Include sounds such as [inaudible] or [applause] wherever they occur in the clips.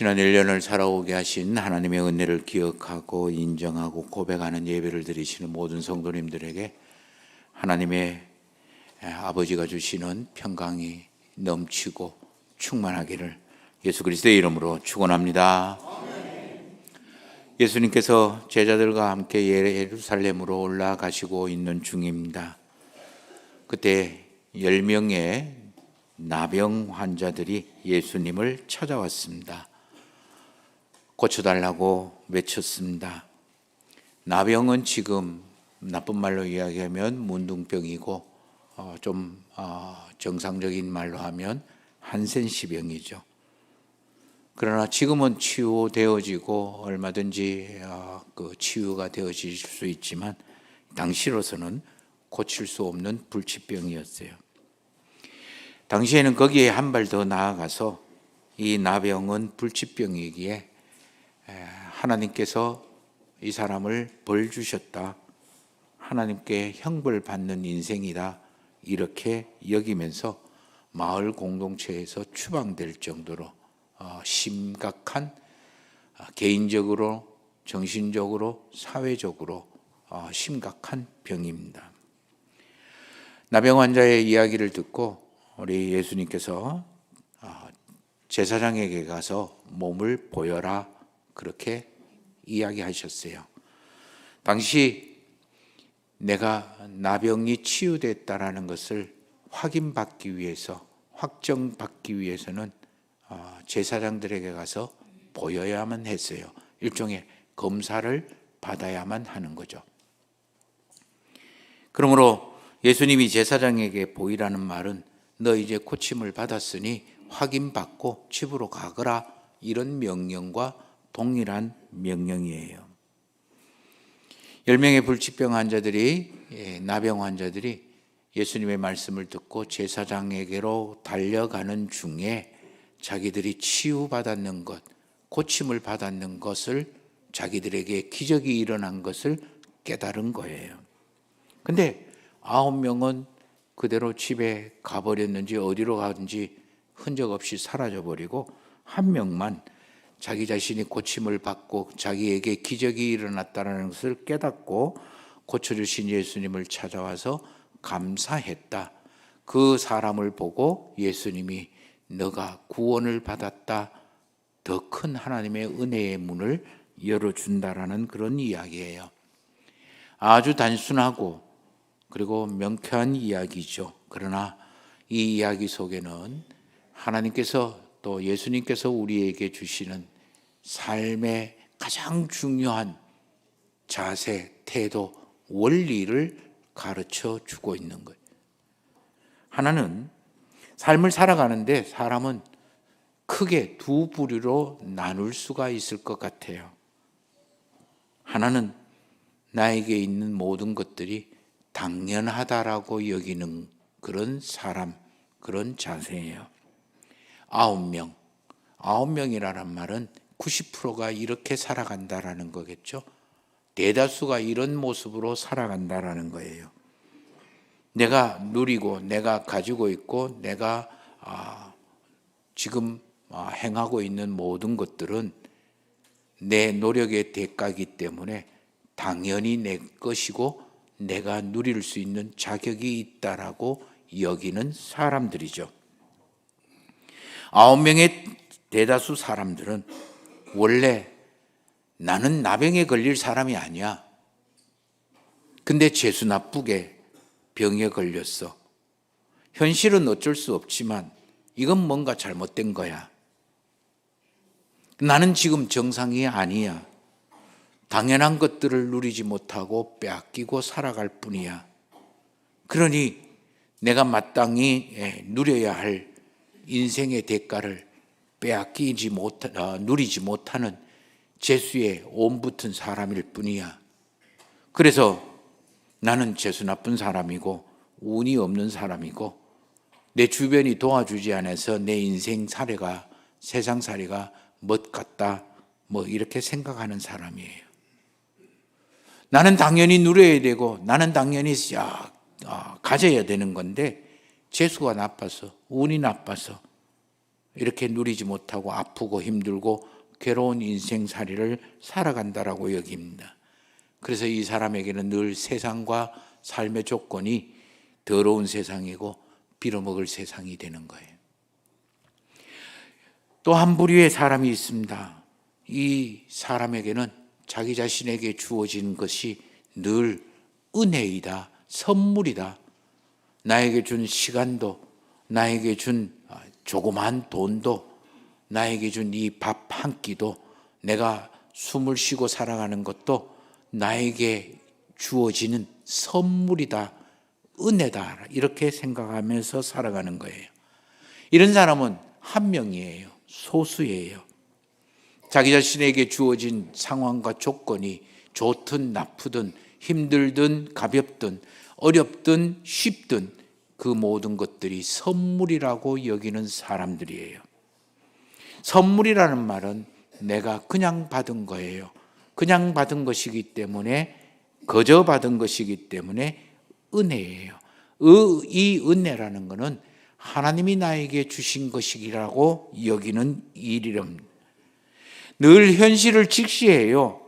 지난 1년을 살아오게 하신 하나님의 은혜를 기억하고 인정하고 고백하는 예배를 드리시는 모든 성도님들에게 하나님의 아버지가 주시는 평강이 넘치고 충만하기를 예수 그리스도의 이름으로 축원합니다. 예수님께서 제자들과 함께 예루살렘으로 올라가시고 있는 중입니다. 그때 10명의 나병 환자들이 예수님을 찾아왔습니다. 고쳐달라고 외쳤습니다. 나병은 지금 나쁜 말로 이야기하면 문둥병이고 어, 좀 어, 정상적인 말로 하면 한센시병이죠. 그러나 지금은 치유되어지고 얼마든지 어, 그 치유가 되어질 수 있지만 당시로서는 고칠 수 없는 불치병이었어요. 당시에는 거기에 한 발 더 나아가서 이 나병은 불치병이기에 하나님께서 이 사람을 벌 주셨다. 하나님께 형벌 받는 인생이다. 이렇게 여기면서 마을 공동체에서 추방될 정도로 어, 심각한 어, 개인적으로, 정신적으로, 사회적으로 어, 심각한 병입니다. 나병 환자의 이야기를 듣고 우리 예수님께서 제사장에게 가서 몸을 보여라 그렇게 이야기하셨어요. 당시 내가 나병이 치유됐다라는 것을 확인받기 위해서 확정받기 위해서는 어, 제사장들에게 가서 보여야만 했어요. 일종의 검사를 받아야만 하는 거죠. 그러므로 예수님이 제사장에게 보이라는 말은 너 이제 고침을 받았으니 확인받고 집으로 가거라 이런 명령과 동일한 명령이에요. 10명의 불치병 환자들이 예, 나병 환자들이 예수님의 말씀을 듣고 제사장에게로 달려가는 중에 자기들이 치유받았는 것, 고침을 받았는 것을 자기들에게 기적이 일어난 것을 깨달은 거예요. 근데 아홉 명은 그대로 집에 가버렸는지 어디로 가든지 흔적 없이 사라져 버리고 한 명만 자기 자신이 고침을 받고 자기에게 기적이 일어났다는 것을 깨닫고 고쳐주신 예수님을 찾아와서 감사했다. 그 사람을 보고 예수님이 너가 구원을 받았다. 더 큰 하나님의 은혜의 문을 열어준다라는 그런 이야기예요. 아주 단순하고 그리고 명쾌한 이야기죠. 그러나 이 이야기 속에는 하나님께서 또 예수님께서 우리에게 주시는 삶의 가장 중요한 자세, 태도, 원리를 가르쳐 주고 있는 거예요. 하나는 삶을 살아가는데 사람은 크게 두 부류로 나눌 수가 있을 것 같아요. 하나는 나에게 있는 모든 것들이 당연하다라고 여기는 그런 사람, 그런 자세예요. 아홉 명. 아홉 명이라는 말은 90%가 이렇게 살아간다라는 거겠죠. 대다수가 이런 모습으로 살아간다라는 거예요. 내가 누리고 내가 가지고 있고 내가 아, 지금 아, 행하고 있는 모든 것들은 내 노력의 대가이기 때문에 당연히 내 것이고 내가 누릴 수 있는 자격이 있다라고 여기는 사람들이죠. 아홉 명의 대다수 사람들은 원래 나는 나병에 걸릴 사람이 아니야. 근데 재수 나쁘게 병에 걸렸어. 현실은 어쩔 수 없지만 이건 뭔가 잘못된 거야. 나는 지금 정상이 아니야. 당연한 것들을 누리지 못하고 빼앗기고 살아갈 뿐이야. 그러니 내가 마땅히 예, 누려야 할 인생의 대가를 빼앗기지 못, 어, 누리지 못하는 재수에 온 붙은 사람일 뿐이야. 그래서 나는 재수 나쁜 사람이고 운이 없는 사람이고 내 주변이 도와주지 않아서 내 인생 사례가 세상 사례가 멋 같다 뭐 이렇게 생각하는 사람이에요. 나는 당연히 누려야 되고 나는 당연히 야, 어, 가져야 되는 건데 재수가 나빠서 운이 나빠서 이렇게 누리지 못하고 아프고 힘들고 괴로운 인생살이를 살아간다라고 여깁니다. 그래서 이 사람에게는 늘 세상과 삶의 조건이 더러운 세상이고 빌어먹을 세상이 되는 거예요. 또 한 부류의 사람이 있습니다. 이 사람에게는 자기 자신에게 주어진 것이 늘 은혜이다, 선물이다. 나에게 준 시간도, 나에게 준 아, 조그만 돈도, 나에게 준 이 밥 한 끼도, 내가 숨을 쉬고 살아가는 것도 나에게 주어지는 선물이다, 은혜다. 이렇게 생각하면서 살아가는 거예요. 이런 사람은 한 명이에요. 소수예요. 자기 자신에게 주어진 상황과 조건이 좋든 나쁘든 힘들든 가볍든 어렵든 쉽든 그 모든 것들이 선물이라고 여기는 사람들이에요. 선물이라는 말은 내가 그냥 받은 거예요. 그냥 받은 것이기 때문에 거저 받은 것이기 때문에 은혜예요. 이 은혜라는 것은 하나님이 나에게 주신 것이라고 여기는 일이랍니다. 늘 현실을 직시해요.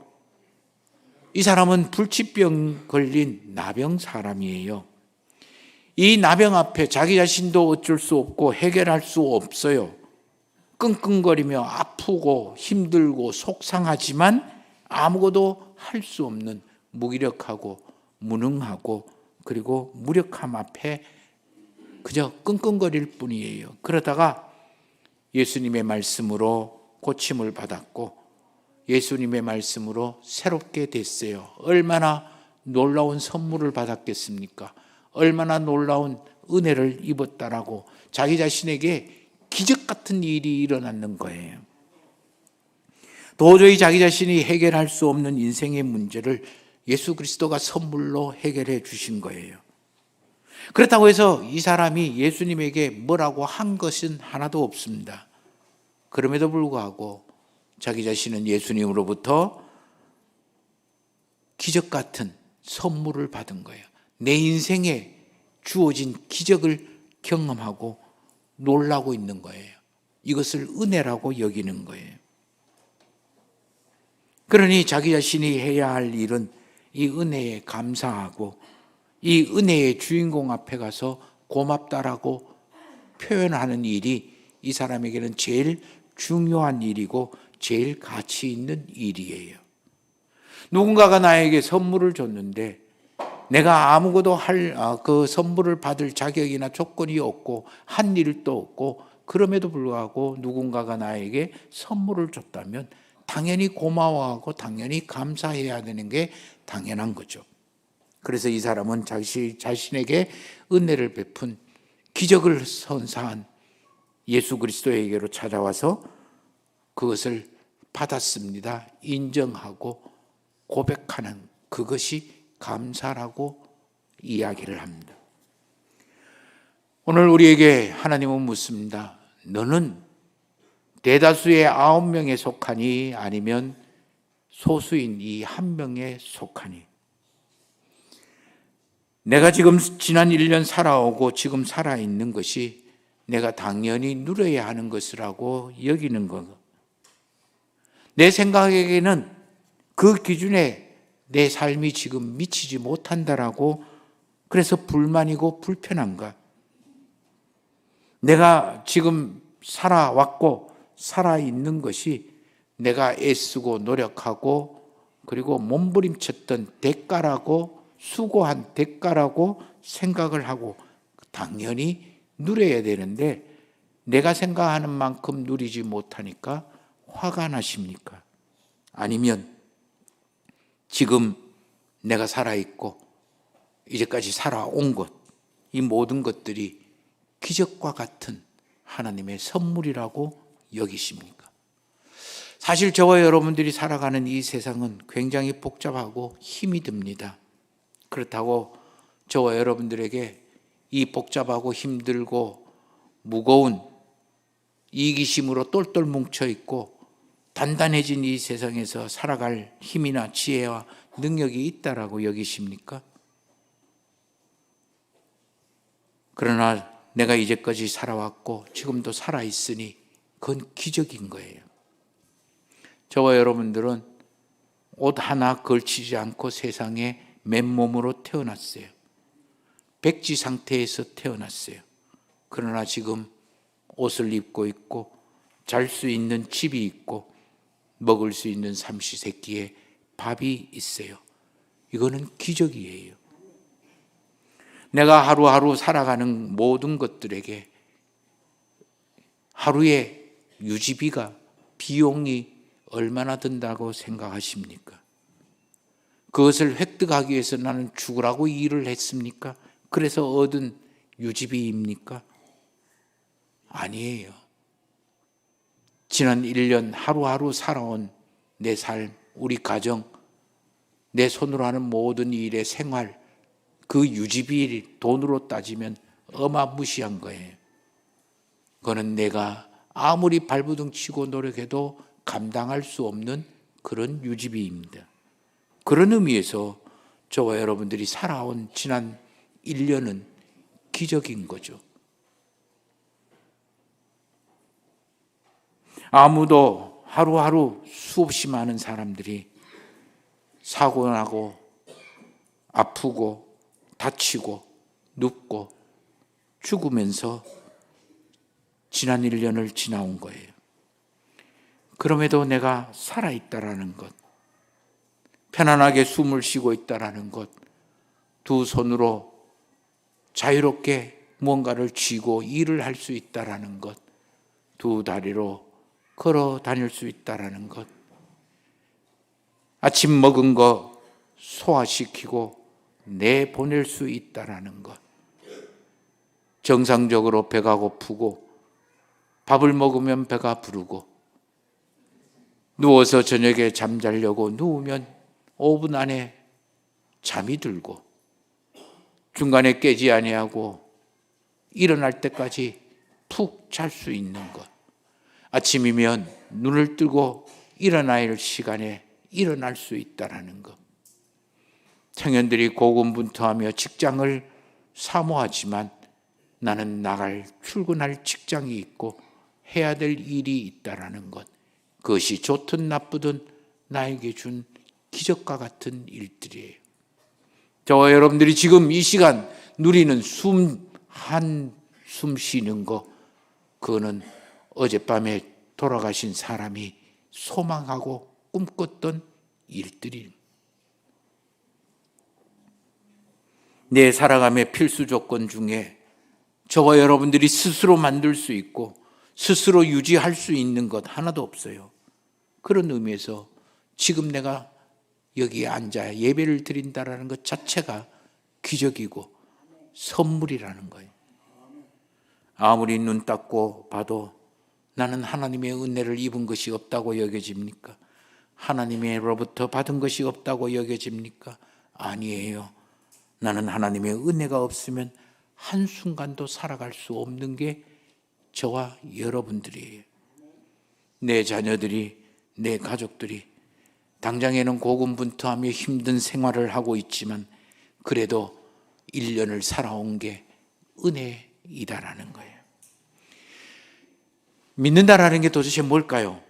이 사람은 불치병 걸린 나병 사람이에요. 이 나병 앞에 자기 자신도 어쩔 수 없고 해결할 수 없어요. 끙끙거리며 아프고 힘들고 속상하지만 아무것도 할 수 없는 무기력하고 무능하고 그리고 무력함 앞에 그저 끙끙거릴 뿐이에요. 그러다가 예수님의 말씀으로 고침을 받았고 예수님의 말씀으로 새롭게 됐어요. 얼마나 놀라운 선물을 받았겠습니까? 얼마나 놀라운 은혜를 입었다라고 자기 자신에게 기적 같은 일이 일어났는 거예요. 도저히 자기 자신이 해결할 수 없는 인생의 문제를 예수 그리스도가 선물로 해결해 주신 거예요. 그렇다고 해서 이 사람이 예수님에게 뭐라고 한 것은 하나도 없습니다. 그럼에도 불구하고 자기 자신은 예수님으로부터 기적 같은 선물을 받은 거예요. 내 인생에 주어진 기적을 경험하고 놀라고 있는 거예요. 이것을 은혜라고 여기는 거예요. 그러니 자기 자신이 해야 할 일은 이 은혜에 감사하고 이 은혜의 주인공 앞에 가서 고맙다라고 표현하는 일이 이 사람에게는 제일 중요한 일이고 제일 가치 있는 일이에요. 누군가가 나에게 선물을 줬는데 내가 아무것도 할 그 선물을 받을 자격이나 조건이 없고 한 일도 없고 그럼에도 불구하고 누군가가 나에게 선물을 줬다면 당연히 고마워하고 당연히 감사해야 되는 게 당연한 거죠. 그래서 이 사람은 자신, 자신에게 은혜를 베푼 기적을 선사한 예수 그리스도에게로 찾아와서 그것을 받았습니다. 인정하고 고백하는 그것이 감사라고 이야기를 합니다. 오늘 우리에게 하나님은 묻습니다. 너는 대다수의 아홉 명에 속하니 아니면 소수인 이 한 명에 속하니 내가 지금 지난 1년 살아오고 지금 살아있는 것이 내가 당연히 누려야 하는 것이라고 여기는 것. 내 생각에게는 그 기준에 내 삶이 지금 미치지 못한다라고 그래서 불만이고 불편한가? 내가 지금 살아왔고 살아있는 것이 내가 애쓰고 노력하고 그리고 몸부림쳤던 대가라고 수고한 대가라고 생각을 하고 당연히 누려야 되는데 내가 생각하는 만큼 누리지 못하니까 화가 나십니까? 아니면 지금 내가 살아있고 이제까지 살아온 것, 이 모든 것들이 기적과 같은 하나님의 선물이라고 여기십니까? 사실 저와 여러분들이 살아가는 이 세상은 굉장히 복잡하고 힘이 듭니다. 그렇다고 저와 여러분들에게 이 복잡하고 힘들고 무거운 이기심으로 똘똘 뭉쳐 있고 단단해진 이 세상에서 살아갈 힘이나 지혜와 능력이 있다라고 여기십니까? 그러나 내가 이제까지 살아왔고 지금도 살아 있으니 그건 기적인 거예요. 저와 여러분들은 옷 하나 걸치지 않고 세상에 맨몸으로 태어났어요. 백지 상태에서 태어났어요. 그러나 지금 옷을 입고 있고 잘 수 있는 집이 있고 먹을 수 있는 삼시세끼에 밥이 있어요. 이거는 기적이에요. 내가 하루하루 살아가는 모든 것들에게 하루에 유지비가 비용이 얼마나 든다고 생각하십니까? 그것을 획득하기 위해서 나는 죽으라고 일을 했습니까? 그래서 얻은 유지비입니까? 아니에요. 지난 1년 하루하루 살아온 내 삶, 우리 가정, 내 손으로 하는 모든 일의 생활, 그 유지비 돈으로 따지면 어마무시한 거예요. 그거는 내가 아무리 발부둥 치고 노력해도 감당할 수 없는 그런 유지비입니다. 그런 의미에서 저와 여러분들이 살아온 지난 1년은 기적인 거죠. 아무도 하루하루 수없이 많은 사람들이 사고 나고 아프고 다치고 눕고 죽으면서 지난 1년을 지나온 거예요. 그럼에도 내가 살아있다라는 것, 편안하게 숨을 쉬고 있다라는 것, 두 손으로 자유롭게 무언가를 쥐고 일을 할 수 있다라는 것, 두 다리로 걸어 다닐 수 있다라는 것, 아침 먹은 거 소화시키고 내 보낼 수 있다라는 것, 정상적으로 배가 고프고 밥을 먹으면 배가 부르고 누워서 저녁에 잠자려고 누우면 5분 안에 잠이 들고 중간에 깨지 아니하고 일어날 때까지 푹 잘 수 있는 것. 아침이면 눈을 뜨고 일어날 시간에 일어날 수 있다라는 것. 청년들이 고군분투하며 직장을 사모하지만 나는 나갈 출근할 직장이 있고 해야 될 일이 있다라는 것. 그것이 좋든 나쁘든 나에게 준 기적과 같은 일들이에요. 저와 여러분들이 지금 이 시간 누리는 숨, 한 숨 쉬는 거, 그거는 어젯밤에 돌아가신 사람이 소망하고 꿈꿨던 일들이 내 살아감의 필수 조건 중에 저와 여러분들이 스스로 만들 수 있고 스스로 유지할 수 있는 것 하나도 없어요. 그런 의미에서 지금 내가 여기에 앉아 예배를 드린다라는 것 자체가 기적이고 선물이라는 거예요. 아무리 눈 닦고 봐도 나는 하나님의 은혜를 입은 것이 없다고 여겨집니까? 하나님의로부터 받은 것이 없다고 여겨집니까? 아니에요. 나는 하나님의 은혜가 없으면 한순간도 살아갈 수 없는 게 저와 여러분들이에요. 내 자녀들이, 내 가족들이 당장에는 고군분투하며 힘든 생활을 하고 있지만 그래도 1년을 살아온 게 은혜이다라는 거예요. 믿는다라는 게 도대체 뭘까요?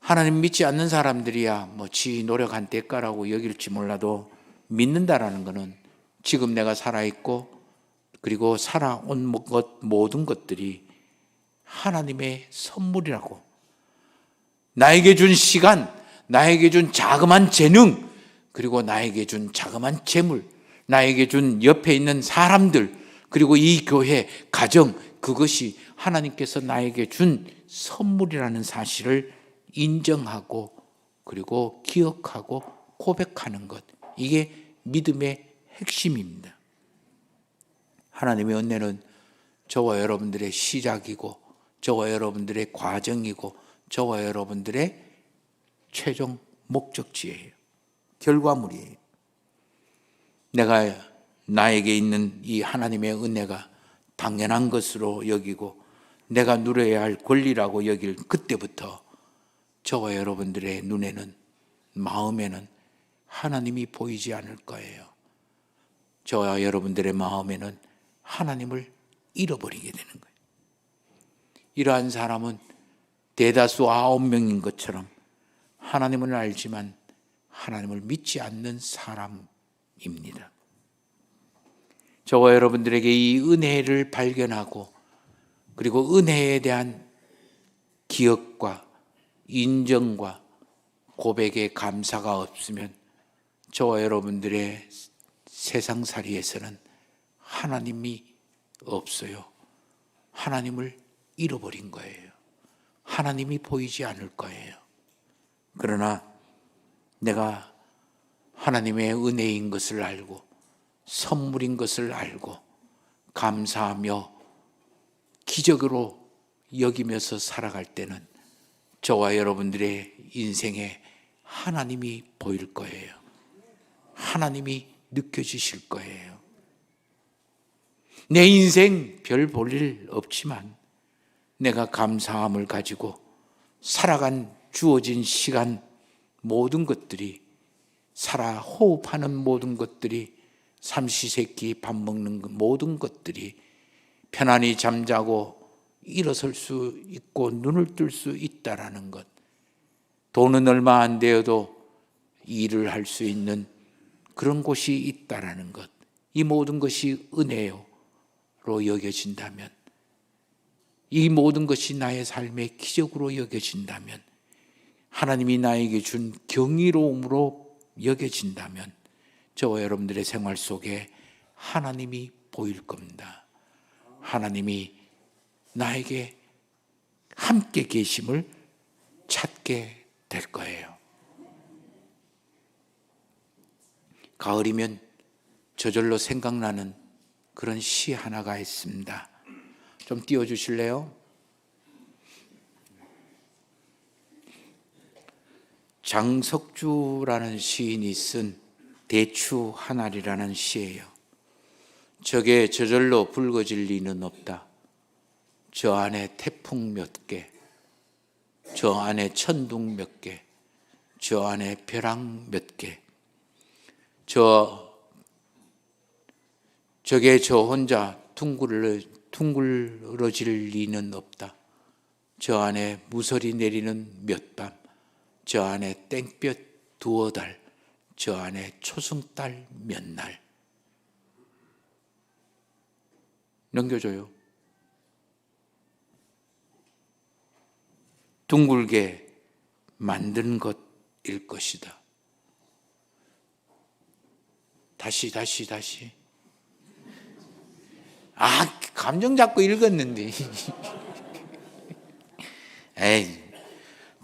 하나님 믿지 않는 사람들이야 뭐 지 노력한 대가라고 여길지 몰라도 믿는다라는 것은 지금 내가 살아있고 그리고 살아온 것 모든 것들이 하나님의 선물이라고 나에게 준 시간, 나에게 준 자그만 재능, 그리고 나에게 준 자그만 재물, 나에게 준 옆에 있는 사람들, 그리고 이 교회, 가정, 그것이 하나님께서 나에게 준 선물이라는 사실을 인정하고 그리고 기억하고 고백하는 것. 이게 믿음의 핵심입니다. 하나님의 은혜는 저와 여러분들의 시작이고 저와 여러분들의 과정이고 저와 여러분들의 최종 목적지예요. 결과물이에요. 내가 나에게 있는 이 하나님의 은혜가 당연한 것으로 여기고 내가 누려야 할 권리라고 여길 그때부터 저와 여러분들의 눈에는 마음에는 하나님이 보이지 않을 거예요. 저와 여러분들의 마음에는 하나님을 잃어버리게 되는 거예요. 이러한 사람은 대다수 아홉 명인 것처럼 하나님을 알지만 하나님을 믿지 않는 사람입니다. 저와 여러분들에게 이 은혜를 발견하고 그리고 은혜에 대한 기억과 인정과 고백의 감사가 없으면 저와 여러분들의 세상살이에서는 하나님이 없어요. 하나님을 잃어버린 거예요. 하나님이 보이지 않을 거예요. 그러나 내가 하나님의 은혜인 것을 알고 선물인 것을 알고 감사하며 기적으로 여기면서 살아갈 때는 저와 여러분들의 인생에 하나님이 보일 거예요. 하나님이 느껴지실 거예요. 내 인생 별 볼 일 없지만 내가 감사함을 가지고 살아간 주어진 시간 모든 것들이 살아 호흡하는 모든 것들이 삼시세끼 밥 먹는 그 모든 것들이 편안히 잠자고 일어설 수 있고 눈을 뜰 수 있다라는 것. 돈은 얼마 안 되어도 일을 할 수 있는 그런 곳이 있다라는 것. 이 모든 것이 은혜로 여겨진다면 이 모든 것이 나의 삶의 기적으로 여겨진다면 하나님이 나에게 준 경이로움으로 여겨진다면 저와 여러분들의 생활 속에 하나님이 보일 겁니다. 하나님이 나에게 함께 계심을 찾게 될 거예요. 가을이면 저절로 생각나는 그런 시 하나가 있습니다. 좀 띄워주실래요? 장석주라는 시인이 쓴 대추 하나리라는 시예요. 저게 저절로 붉어질 리는 없다. 저 안에 태풍 몇 개, 저 안에 천둥 몇 개, 저 안에 벼랑 몇 개, 저 저게 저 혼자 둥글러 둥글어질 리는 없다. 저 안에 무설이 내리는 몇 밤, 저 안에 땡볕 두어 달, 저 안에 초승달 몇 날. 넘겨줘요. 둥글게 만든 것일 것이다. 다시, 다시, 다시. 아, 감정 잡고 읽었는데. [laughs] 에이,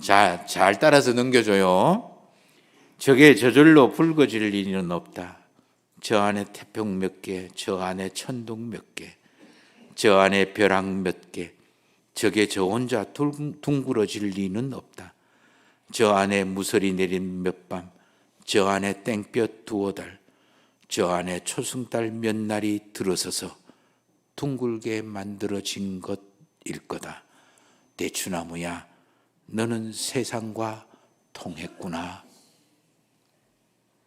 자, 잘 따라서 넘겨줘요. 저게 저절로 붉어질 리는 없다. 저 안에 태평 몇 개, 저 안에 천둥 몇 개, 저 안에 벼락 몇 개, 저게 저 혼자 둥- 둥그러질 리는 없다. 저 안에 무설이 내린 몇 밤, 저 안에 땡볕 두어 달, 저 안에 초승달 몇 날이 들어서서 둥글게 만들어진 것일 거다. 대추나무야, 너는 세상과 통했구나.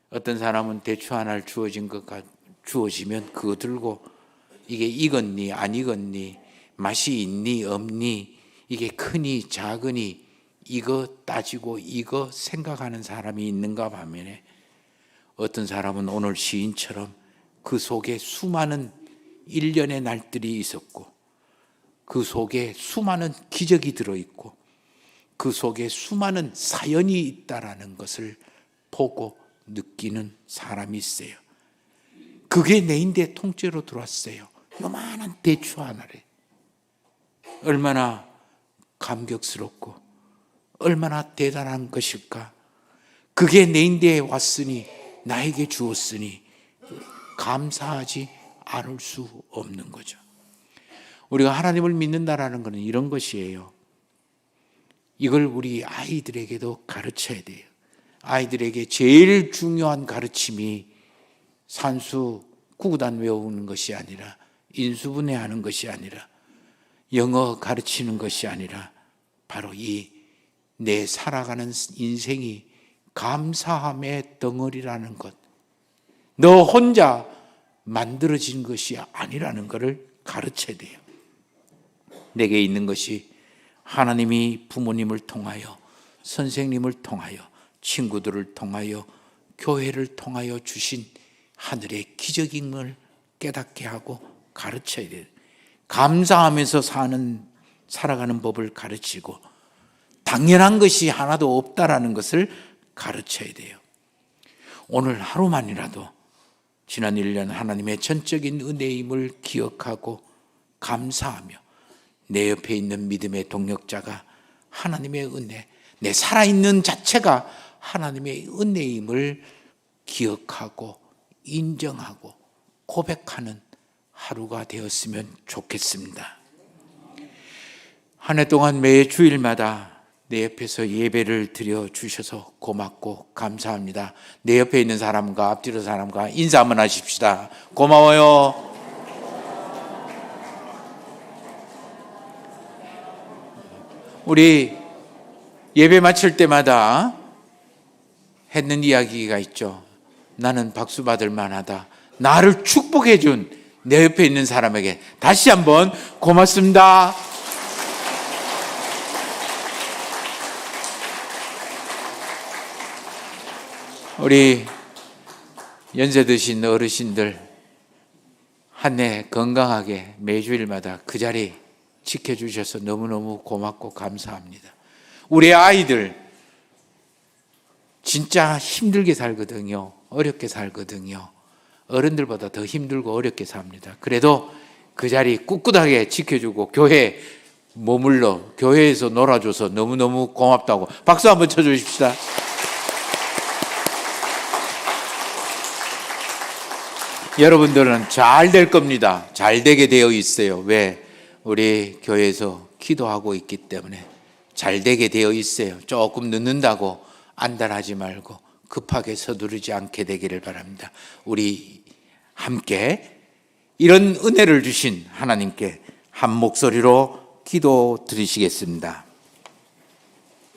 어떤 사람은 대추 하나를 주어진 것가 주어지면 그거 들고 이게 익었니 안 익었니 맛이 있니 없니 이게 크니 작으니 이거 따지고 이거 생각하는 사람이 있는가 반면에 어떤 사람은 오늘 시인처럼 그 속에 수많은 일련의 날들이 있었고 그 속에 수많은 기적이 들어 있고 그 속에 수많은 사연이 있다라는 것을 보고 느끼는 사람이 있어요. 그게 내인데 통째로 들어왔어요. 요만한 대추 하나를. 얼마나 감격스럽고 얼마나 대단한 것일까. 그게 내인데에 왔으니 나에게 주었으니 감사하지 않을 수 없는 거죠. 우리가 하나님을 믿는다라는 것은 이런 것이에요. 이걸 우리 아이들에게도 가르쳐야 돼요. 아이들에게 제일 중요한 가르침이 산수 구구단 외우는 것이 아니라 인수분해하는 것이 아니라 영어 가르치는 것이 아니라 바로 이 내 살아가는 인생이 감사함의 덩어리라는 것. 너 혼자 만들어진 것이 아니라는 것을 가르쳐야 돼요. 내게 있는 것이 하나님이 부모님을 통하여 선생님을 통하여 친구들을 통하여 교회를 통하여 주신 하늘의 기적임을 깨닫게 하고 가르쳐야 돼요. 감사하면서 사는 살아가는 법을 가르치고 당연한 것이 하나도 없다라는 것을 가르쳐야 돼요. 오늘 하루만이라도 지난 1년 하나님의 전적인 은혜임을 기억하고 감사하며 내 옆에 있는 믿음의 동력자가 하나님의 은혜, 내 살아있는 자체가 하나님의 은혜임을 기억하고 인정하고 고백하는 하루가 되었으면 좋겠습니다. 한 해 동안 매 주일마다 내 옆에서 예배를 드려 주셔서 고맙고 감사합니다. 내 옆에 있는 사람과 앞뒤로 사람과 인사 한번 하십시다. 고마워요. 우리 예배 마칠 때마다 했는 이야기가 있죠. 나는 박수 받을 만하다. 나를 축복해 준 내 옆에 있는 사람에게 다시 한번 고맙습니다. 우리 연세 드신 어르신들 한 해 건강하게 매주일마다 그 자리 지켜주셔서 너무너무 고맙고 감사합니다. 우리 아이들 진짜 힘들게 살거든요. 어렵게 살거든요. 어른들보다 더 힘들고 어렵게 삽니다. 그래도 그 자리 꿋꿋하게 지켜주고 교회 머물러 교회에서 놀아줘서 너무너무 고맙다고 박수 한번 쳐주십시다. 여러분들은 잘 될 겁니다. 잘 되게 되어 있어요. 왜? 우리 교회에서 기도하고 있기 때문에 잘 되게 되어 있어요. 조금 늦는다고 안달하지 말고 급하게 서두르지 않게 되기를 바랍니다. 우리 함께 이런 은혜를 주신 하나님께 한 목소리로 기도 드리시겠습니다.